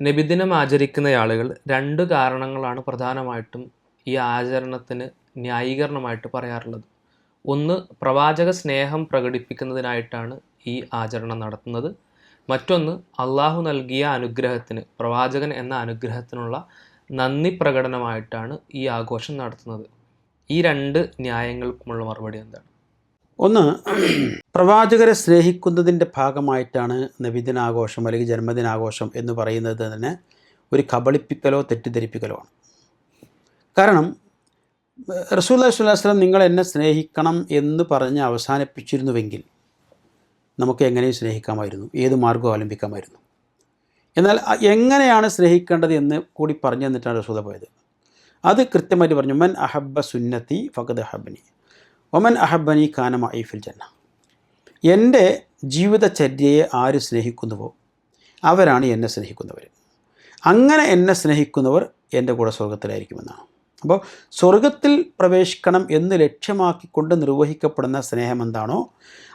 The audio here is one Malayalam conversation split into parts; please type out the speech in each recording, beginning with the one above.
നബിദിനം ആചരിക്കുന്ന ആളുകൾ രണ്ട് കാരണങ്ങളാണ് പ്രധാനമായിട്ടും ഈ ആചരണത്തിന് ന്യായീകരണമായിട്ട് പറയാറുള്ളത്. ഒന്ന് പ്രവാചക സ്നേഹം പ്രകടിപ്പിക്കുന്നതിനായിട്ടാണ് ഈ ആചരണം നടത്തുന്നത്. മറ്റൊന്ന് അള്ളാഹു നൽകിയ അനുഗ്രഹത്തിന് പ്രവാചകൻ എന്ന അനുഗ്രഹത്തിനുള്ള നന്ദി പ്രകടനമായിട്ടാണ് ഈ ആഘോഷം നടത്തുന്നത്. ഈ രണ്ട് ന്യായങ്ങൾക്കുമുള്ള മറുപടി എന്താണ്? ഒന്ന് പ്രവാചകരെ സ്നേഹിക്കുന്നതിന്റെ ഭാഗമായിട്ടാണ് നബിദിനാഘോഷം അല്ലെങ്കിൽ ജന്മദിനാഘോഷം എന്ന് പറയുന്നത് തന്നെ ഒരു കബളിപ്പിക്കലോ തെറ്റിദ്ധരിപ്പിക്കലോ ആണ്. കാരണം റസൂല്ലാ സ്വലാസ്ലം നിങ്ങൾ എന്നെ സ്നേഹിക്കണം എന്ന് പറഞ്ഞ് അവസാനിപ്പിച്ചിരുന്നുവെങ്കിൽ നമുക്ക് എങ്ങനെയും സ്നേഹിക്കാമായിരുന്നു ഏത് മാർഗവും അവലംബിക്കാമായിരുന്നു. എന്നാൽ എങ്ങനെയാണ് സ്നേഹിക്കേണ്ടത് എന്ന് കൂടി പറഞ്ഞു തന്നിട്ടാണ് റസൂല പോയത്. അത് കൃത്യമായിട്ട് പറഞ്ഞു മൻ അഹബ്ബ സുന്നത്തി ഫഖദ് അഹബനി ഒമൻ അഹബനി കാനമ ഐഫിൽ ജന്ന. എന്റെ ജീവിതചര്യയെ ആര് സ്നേഹിക്കുന്നുവോ അവരാണ് എന്നെ സ്നേഹിക്കുന്നവർ അങ്ങനെ എന്നെ സ്നേഹിക്കുന്നവർ എന്റെ കൂടെ സ്വർഗത്തിലായിരിക്കുമെന്നാണ്. അപ്പോൾ സ്വർഗത്തിൽ പ്രവേശിക്കണം എന്ന് ലക്ഷ്യമാക്കിക്കൊണ്ട് നിർവഹിക്കപ്പെടുന്ന സ്നേഹം എന്താണോ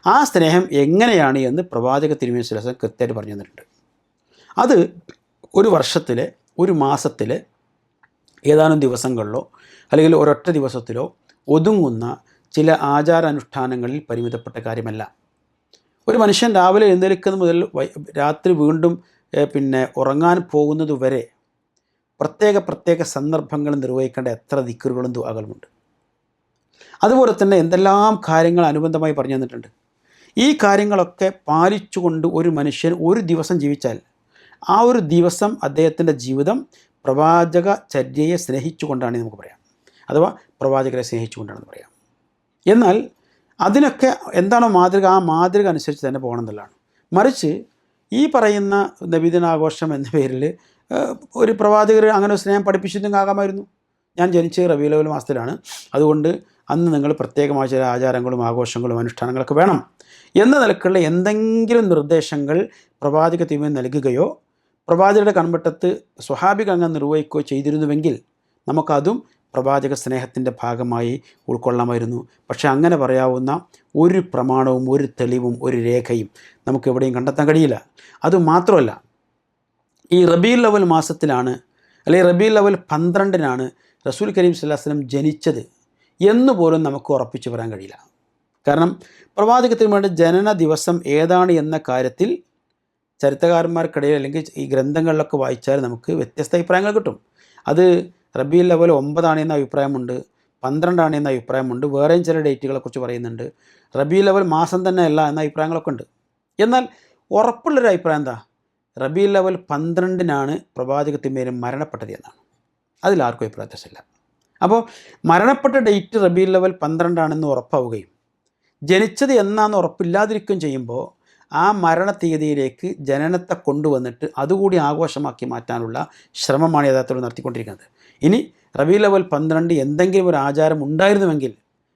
ആ സ്നേഹം എങ്ങനെയാണ് എന്ന് പ്രവാചക തിരുമേനി സുലസം കൃത്യമായിട്ട് പറഞ്ഞു തന്നിട്ടുണ്ട്. അത് ഒരു വർഷത്തിലെ ഒരു മാസത്തിലെ ഏതാനും ദിവസങ്ങളിലോ അല്ലെങ്കിൽ ഒരൊറ്റ ദിവസത്തിലോ ഒതുങ്ങുന്ന ചില ആചാരാനുഷ്ഠാനങ്ങളിൽ പരിമിതപ്പെട്ട കാര്യമല്ല. ഒരു മനുഷ്യൻ രാവിലെ എഴുന്നേൽക്കുന്ന മുതൽ രാത്രി വീണ്ടും പിന്നെ ഉറങ്ങാൻ പോകുന്നത് വരെ പ്രത്യേക പ്രത്യേക സന്ദർഭങ്ങൾ നിർവഹിക്കേണ്ട എത്ര ദിക്കറുകളും ദുആകളുമുണ്ട്. അതുപോലെ തന്നെ എന്തെല്ലാം കാര്യങ്ങൾ അനുബന്ധമായി പറഞ്ഞു തന്നിട്ടുണ്ട്. ഈ കാര്യങ്ങളൊക്കെ പാലിച്ചുകൊണ്ട് ഒരു മനുഷ്യൻ ഒരു ദിവസം ജീവിച്ചാൽ ആ ഒരു ദിവസം അദ്ദേഹത്തിന്റെ ജീവിതം പ്രവാചക ചര്യയെ സ്നേഹിച്ചുകൊണ്ടാണ് നമുക്ക് പറയാം. അഥവാ പ്രവാചകരെ സ്നേഹിച്ചുകൊണ്ടാണെന്ന് പറയാം. എന്നാൽ അതിനൊക്കെ എന്താണോ മാതൃക ആ മാതൃക അനുസരിച്ച് തന്നെ പോകണം എന്നുള്ളതാണ്. മറിച്ച് ഈ പറയുന്ന നബിദിനാഘോഷം എന്ന പേരിൽ ഒരു പ്രവാചകർ അങ്ങനെ സ്നേഹം പഠിപ്പിച്ചിട്ടും ആകാമായിരുന്നു ഞാൻ ജനിച്ച് റബീലവൽ മാസത്തിലാണ്. അതുകൊണ്ട് അന്ന് നിങ്ങൾ പ്രത്യേകമായ ചില ആചാരങ്ങളും ആഘോഷങ്ങളും അനുഷ്ഠാനങ്ങളൊക്കെ വേണം. എന്ന നിലക്കുള്ള എന്തെങ്കിലും നിർദ്ദേശങ്ങൾ പ്രവാചക തിരുമേനി നൽകുകയോ പ്രവാചകരുടെ കൺവട്ടത്ത് സ്വഹാബികങ്ങൾ നിർവഹിക്കുകയോ ചെയ്തിരുന്നുവെങ്കിൽ നമുക്കതും പ്രവാചക സ്നേഹത്തിന്റെ ഭാഗമായി ഉൾക്കൊള്ളാമായിരുന്നു പക്ഷേ അങ്ങനെ പറയാവുന്ന ഒരു പ്രമാണവും ഒരു തെളിവും ഒരു രേഖയും നമുക്ക് എവിടെയും കണ്ടെത്താൻ കഴിയില്ല. അതുമാത്രമല്ല ഈ റബീ ലവൽ മാസത്തിലാണ് അല്ലെങ്കിൽ റബീ ലവൽ പന്ത്രണ്ടിനാണ് റസൂൽ കരീം സല്ലാസ്ലം ജനിച്ചത് എന്ന് പോലും നമുക്ക് ഉറപ്പിച്ചു പറയാൻ കഴിയില്ല. കാരണം പ്രവാചകത്തിന് വേണ്ട ജനന ദിവസം ഏതാണ് എന്ന കാര്യത്തിൽ ചരിത്രകാരന്മാർക്കിടയിൽ അല്ലെങ്കിൽ ഈ ഗ്രന്ഥങ്ങളിലൊക്കെ വായിച്ചാൽ നമുക്ക് വ്യത്യസ്ത അഭിപ്രായങ്ങൾ കിട്ടും. അത് റബീൽ ലെവൽ ഒമ്പതാണ് എന്ന അഭിപ്രായമുണ്ട് പന്ത്രണ്ടാണ് എന്ന അഭിപ്രായമുണ്ട് വേറെയും ചില ഡേറ്റുകളെ കുറിച്ച് പറയുന്നുണ്ട്. റബീ ലെവൽ മാസം തന്നെ അല്ല എന്ന അഭിപ്രായങ്ങളൊക്കെ ഉണ്ട്. എന്നാൽ ഉറപ്പുള്ളൊരു അഭിപ്രായം എന്താ? റബീ ലെവൽ പന്ത്രണ്ടിനാണ് പ്രവാചകത്തിന്മേലും മരണപ്പെട്ടത് എന്നാണ്. അതിലാർക്കും അഭിപ്രായത്തില്ല അപ്പോൾ മരണപ്പെട്ട ഡേറ്റ് റബീ ലെവൽ പന്ത്രണ്ടാണെന്ന് ഉറപ്പാവുകയും ജനിച്ചത് എന്നാന്ന് ഉറപ്പില്ലാതിരിക്കുകയും ചെയ്യുമ്പോൾ ആ മരണ തീയതിയിലേക്ക് ജനനത്തെ കൊണ്ടുവന്നിട്ട് അതുകൂടി ആഘോഷമാക്കി മാറ്റാനുള്ള ശ്രമമാണ് യഥാർത്ഥത്തിൽ നടത്തിക്കൊണ്ടിരിക്കുന്നത്. ഇനി റബി ലെവൽ പന്ത്രണ്ട് എന്തെങ്കിലും ഒരു ആചാരം ഉണ്ടായിരുന്നുവെങ്കിൽ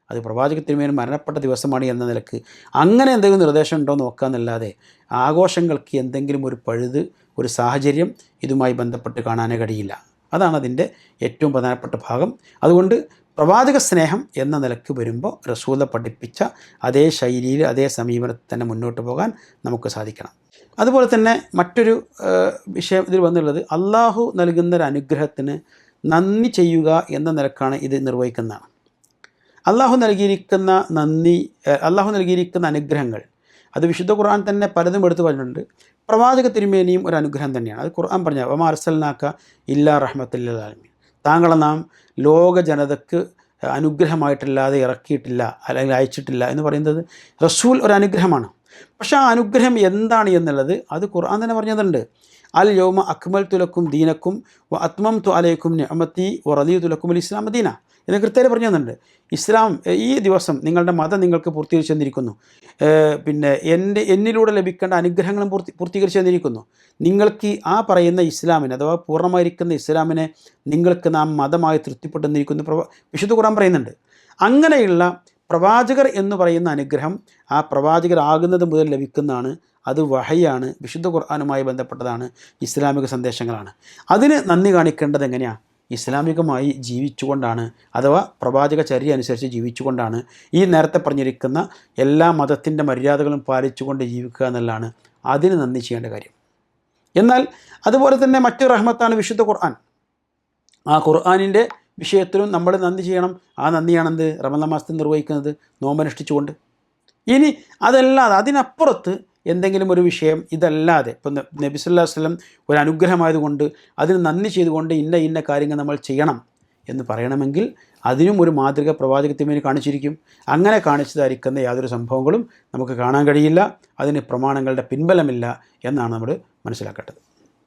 അത് പ്രവാചക പ്രവാചകത്തിനുമേൽ മരണപ്പെട്ട ദിവസമാണ് എന്ന നിലയ്ക്ക് അങ്ങനെ എന്തെങ്കിലും നിർദ്ദേശം ഉണ്ടോ നോക്കാമെന്നല്ലാതെ ആഘോഷങ്ങൾക്ക് എന്തെങ്കിലും ഒരു പഴുത് ഒരു സാഹചര്യം ഇതുമായി ബന്ധപ്പെട്ട് കാണാനേ കഴിയില്ല. അതാണ് അതിന്റെ ഏറ്റവും പ്രധാനപ്പെട്ട ഭാഗം. അതുകൊണ്ട് പ്രവാചക സ്നേഹം എന്ന നിലയ്ക്ക് വരുമ്പോൾ റസൂല പഠിപ്പിച്ച അതേ ശൈലിയിൽ അതേ സമീപനത്തിൽ തന്നെ മുന്നോട്ട് പോകാൻ നമുക്ക് സാധിക്കണം. അതുപോലെ തന്നെ മറ്റൊരു വിഷയം ഇതിൽ വന്നുള്ളത് അള്ളാഹു നൽകുന്ന ഒരു അനുഗ്രഹത്തിന് നന്ദി ചെയ്യുക എന്ന നിലക്കാണ് ഇത് നിർവഹിക്കുന്നതാണ്. അള്ളാഹു നൽകിയിരിക്കുന്ന നന്ദി അള്ളാഹു നൽകിയിരിക്കുന്ന അനുഗ്രഹങ്ങൾ അത് വിശുദ്ധ ഖുർആൻ തന്നെ പലതും എടുത്തു പറഞ്ഞിട്ടുണ്ട്. പ്രവാചക തിരുമേനിയും ഒരു അനുഗ്രഹം തന്നെയാണ്. അത് ഖുർആൻ പറഞ്ഞ വമാ അർസൽനാക്ക ഇല്ലാ റഹ്മത്തുല്ലാലമീൻ താങ്കളെ നാം ലോക ജനതക്ക് അനുഗ്രഹമായിട്ടല്ലാതെ ഇറക്കിയിട്ടില്ല അല്ലെങ്കിൽ അയച്ചിട്ടില്ല എന്ന് പറയുന്നത് റസൂൽ ഒരു അനുഗ്രഹമാണ്. പക്ഷേ ആ അനുഗ്രഹം എന്താണ് എന്നുള്ളത് അത് ഖുർആൻ തന്നെ പറഞ്ഞതുണ്ട്. അൽ യോമ അക്മൽ തുലക്കും ദീനക്കും വ അത്മം തു അലൈക്കും നിഅമത്തി വ റദീ തുലക്കും അൽ ഇസ്ലാം ദീന എന്ന് കൃത്യമായി പറഞ്ഞു തന്നിട്ടുണ്ട്. ഇസ്ലാം ഈ ദിവസം നിങ്ങളുടെ മതം നിങ്ങൾക്ക് പൂർത്തീകരിച്ചു തന്നിരിക്കുന്നു. പിന്നെ എന്റെ എന്നിലൂടെ ലഭിക്കേണ്ട അനുഗ്രഹങ്ങളും പൂർത്തി പൂർത്തീകരിച്ചു തന്നിരിക്കുന്നു. നിങ്ങൾക്ക് ആ പറയുന്ന ഇസ്ലാമിനെ അഥവാ പൂർണമായിരിക്കുന്ന ഇസ്ലാമിനെ നിങ്ങൾക്ക് നാം മതമായി തൃപ്തിപ്പെട്ടെന്നിരിക്കുന്നു പ്രവ വിശുദ്ധ ഖുർആൻ പറയുന്നുണ്ട്. അങ്ങനെയുള്ള പ്രവാചകർ എന്ന് പറയുന്ന അനുഗ്രഹം ആ പ്രവാചകരാകുന്നത് മുതൽ ലഭിക്കുന്നതാണ്. അത് വഹയാണ് വിശുദ്ധ ഖുർആാനുമായി ബന്ധപ്പെട്ടതാണ് ഇസ്ലാമിക സന്ദേശങ്ങളാണ്. അതിന് നന്ദി കാണിക്കേണ്ടത് എങ്ങനെയാണ് ഇസ്ലാമികമായി ജീവിച്ചുകൊണ്ടാണ് അഥവാ പ്രവാചക ചര്യ അനുസരിച്ച് ജീവിച്ചുകൊണ്ടാണ് ഈ നേരത്തെ പറഞ്ഞിരിക്കുന്ന എല്ലാ മതത്തിന്റെ മര്യാദകളും പാലിച്ചുകൊണ്ട് ജീവിക്കുക എന്നുള്ളതാണ് അതിന് നന്ദി ചെയ്യേണ്ട കാര്യം. എന്നാൽ അതുപോലെ തന്നെ മറ്റു റഹ്മത്താണ് വിശുദ്ധ ഖുർആൻ. ആ ഖുർആാനിന്റെ വിഷയത്തിലും നമ്മൾ നന്ദി ചെയ്യണം. ആ നന്ദിയാണെന്ത്? റമദ മാസത്തിൽ നിർവഹിക്കുന്നത് നോമ്പനുഷ്ഠിച്ചുകൊണ്ട്. ഇനി അതല്ലാതെ അതിനപ്പുറത്ത് എന്തെങ്കിലും ഒരു വിഷയം ഇതല്ലാതെ. ഇപ്പം നബിസുല്ലാ വസ്ലം ഒരു അനുഗ്രഹമായതുകൊണ്ട് അതിന് നന്ദി ചെയ്തുകൊണ്ട് ഇന്ന ഇന്ന കാര്യങ്ങൾ നമ്മൾ ചെയ്യണം എന്ന് പറയണമെങ്കിൽ അതിനും ഒരു മാതൃക പ്രവാചക തിരുമേനി കാണിച്ചിരിക്കും. അങ്ങനെ കാണിച്ചതായിരിക്കുന്ന യാതൊരു സംഭവങ്ങളും നമുക്ക് കാണാൻ കഴിയില്ല. അതിന് പ്രമാണങ്ങളുടെ പിൻബലമില്ല എന്നാണ് നമ്മൾ മനസ്സിലാക്കേണ്ടത്.